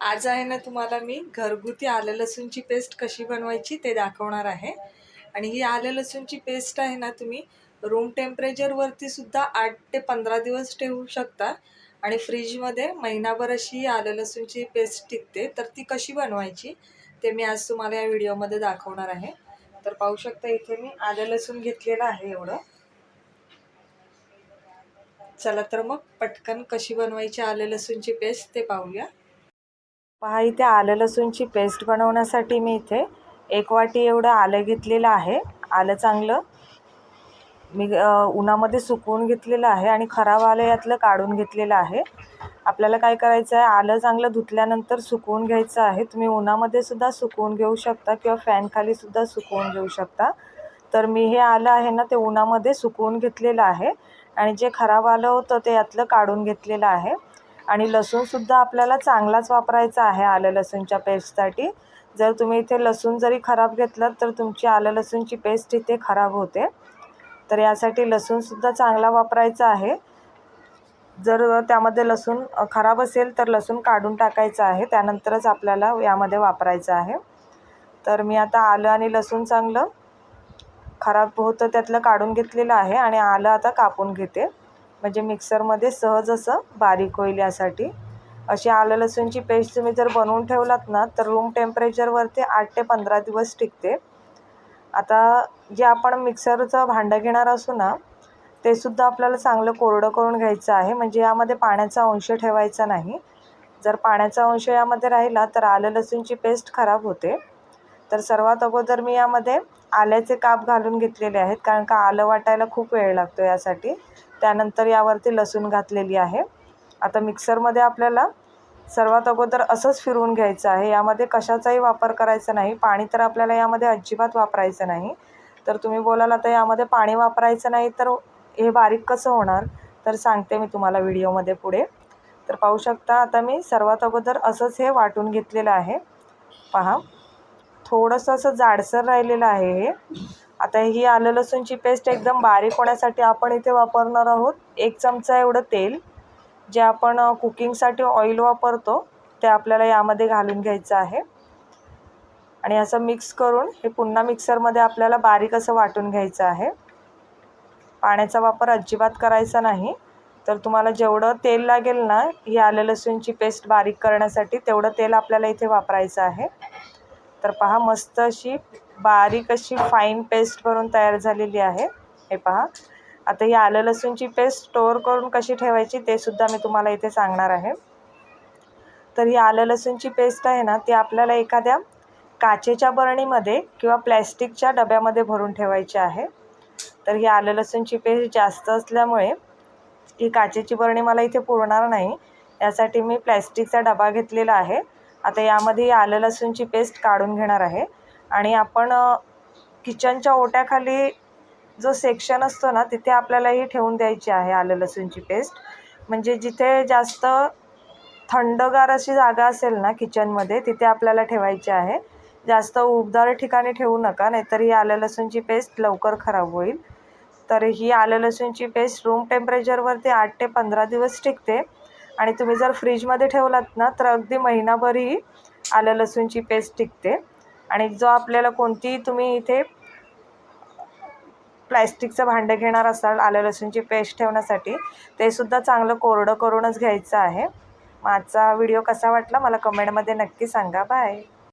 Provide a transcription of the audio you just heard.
आज आहे ना तुम्हाला मी घरगुती आलं लसूणची पेस्ट कशी बनवायची ते दाखवणार आहे. आणि ही आलं लसूणची पेस्ट आहे ना तुम्ही रूम टेम्परेचरवरती सुद्धा आठ ते पंधरा दिवस ठेवू शकता. आणि फ्रीजमध्ये महिनाभर अशी आलं लसूणची पेस्ट टिकते. तर ती कशी बनवायची ते मी आज तुम्हाला या व्हिडिओमध्ये दाखवणार आहे. तर पाहू शकता इथे मी आलं लसूण घेतलेलं आहे एवढं. चला तर मग पटकन कशी बनवायची आलं लसूणची पेस्ट ते पाहूया. पहा इथे आलं लसूणची पेस्ट बनवण्यासाठी मी इथे एक वाटी एवढं आलं घेतलेलं आहे. आलं चांगलं. मी उन्हामध्ये सुकवून घेतलेलं आहे आणि खराब आलं यातलं काढून घेतलेलं आहे. आपल्याला काय करायचं आहे? आलं चांगलं धुतल्यानंतर सुकवून घ्यायचं आहे. तुम्ही उन्हामध्ये सुद्धा सुकवून घेऊ शकता किंवा फॅनखाली सुद्धा सुकवून घेऊ शकता. तर मी हे आलं आहे ना ते उन्हामध्ये सुकवून घेतलेलं आहे. आणि जे खराब आलं होतं ते यातलं काढून घेतलेलं आहे. आणि लसूणसुद्धा आपल्याला चांगलाच वापरायचा आहे आलं लसूणच्या पेस्टसाठी जर तुम्ही इथे लसूण जरी खराब घेतलं तर तुमची आलं लसूणची पेस्ट इथे खराब होते. तर यासाठी लसूणसुद्धा चांगला वापरायचा आहे. जर त्यामध्ये लसूण खराब असेल तर लसूण काढून टाकायचं आहे. त्यानंतरच आपल्याला यामध्ये वापरायचं आहे. तर मी आता आलं आणि लसूण चांगलं खराब होतं त्यातलं काढून घेतलेलं आहे आणि आलं आता कापून घेते. म्हणजे मिक्सरमध्ये सहज असं बारीक होईल यासाठी. अशी आलं लसूणची पेस्ट तुम्ही जर बनवून ठेवलात ना तर रूम टेम्परेचरवरती आठ ते पंधरा दिवस टिकते. आता जे आपण मिक्सरचं भांडं घेणार असू ना ते सुद्धा आपल्याला चांगलं कोरडं करून घ्यायचं आहे. म्हणजे यामध्ये पाण्याचा अंश ठेवायचा नाही. जर पाण्याचा अंश यामध्ये राहिला तर आलं लसूणची पेस्ट खराब होते. तर सर्वात अगोदर मी यामध्ये आल्याचे काप घालून घेतलेले आहेत कारण का आलं वाटायला खूप वेळ लागतो यासाठी. त्यानंतर यावरती लसूण घातलेली आहे. आता मिक्सरमध्ये आपल्याला सर्वात अगोदर असंच फिरवून घ्यायचं आहे. यामध्ये कशाचाही वापर करायचा नाही. पाणी तर आपल्याला यामध्ये अजिबात वापरायचं नाही. तर तुम्ही बोलाल आता यामध्ये पाणी वापरायचं नाही तर हे बारीक कसं होणार? तर सांगते मी तुम्हाला व्हिडिओमध्ये पुढे. तर पाहू शकता आता मी सर्वात अगोदर असंच हे वाटून घेतलेलं आहे. पहा. थोडंसं असं जाडसर राहिलेलं आहे हे. आता ही आलं लसूणची पेस्ट एकदम बारीक होण्यासाठी आपण इथे वापरणार आहोत एक चमचा एवढं तेल जे आपण कुकिंगसाठी ऑइल वापरतो ते आपल्याला यामध्ये घालून घ्यायचं आहे. आणि असं मिक्स करून हे पुन्हा मिक्सरमध्ये आपल्याला बारीक असं वाटून घ्यायचं आहे. पाण्याचा वापर अजिबात करायचा नाही. तर तुम्हाला जेवढं तेल लागेल ना ही आलं लसूणची पेस्ट बारीक करण्यासाठी तेवढं तेल आपल्याला इथे वापरायचं आहे. तर पहा मस्त अशी बारीक अशी फाईन पेस्ट करून तयार झालेली आहे. हे पहा. आता ही आलं लसूणची पेस्ट स्टोअर करून कशी ठेवायची ते सुद्धा मी तुम्हाला इथे सांगणार आहे. तर ही आलं लसूणची पेस्ट आहे ना ती आपल्याला एखाद्या काचेच्या बरणीमध्ये किंवा प्लॅस्टिकच्या डब्यामध्ये भरून ठेवायची आहे. तर ही आलं लसूणची पेस्ट जास्त असल्यामुळे ही काचेची बरणी मला इथे पुरणार नाही. यासाठी मी प्लॅस्टिकचा डबा घेतलेला आहे. आता यामध्ये आलं लसूणची पेस्ट काढून घेणार आहे. आणि आपण किचनच्या ओट्याखाली जो सेक्शन असतो ना तिथे आपल्याला ही ठेवून द्यायची आहे आलं लसूणची पेस्ट. म्हणजे जिथे जास्त थंडगार अशी जागा असेल ना किचनमध्ये तिथे आपल्याला ठेवायची आहे. जास्त उबदार ठिकाणी ठेवू नका नाहीतर ही आलं लसूणची पेस्ट लवकर खराब होईल. तर ही आलं लसूणची पेस्ट रूम टेम्परेचरवरती आठ ते पंधरा दिवस टिकते. आणि तुम्ही जर फ्रीजमध्ये ठेवलात ना तर अगदी महिनाभरही आलं लसूणची पेस्ट टिकते. आणि जो आपल्याला कोणतीही तुम्ही इथे प्लॅस्टिकचं भांडं घेणार असाल आलं लसूणची पेस्ट ठेवण्यासाठी ते सुद्धा चांगलं कोरडं करूनच घ्यायचं आहे. माझा व्हिडिओ कसा वाटला मला कमेंटमध्ये नक्की सांगा. बाय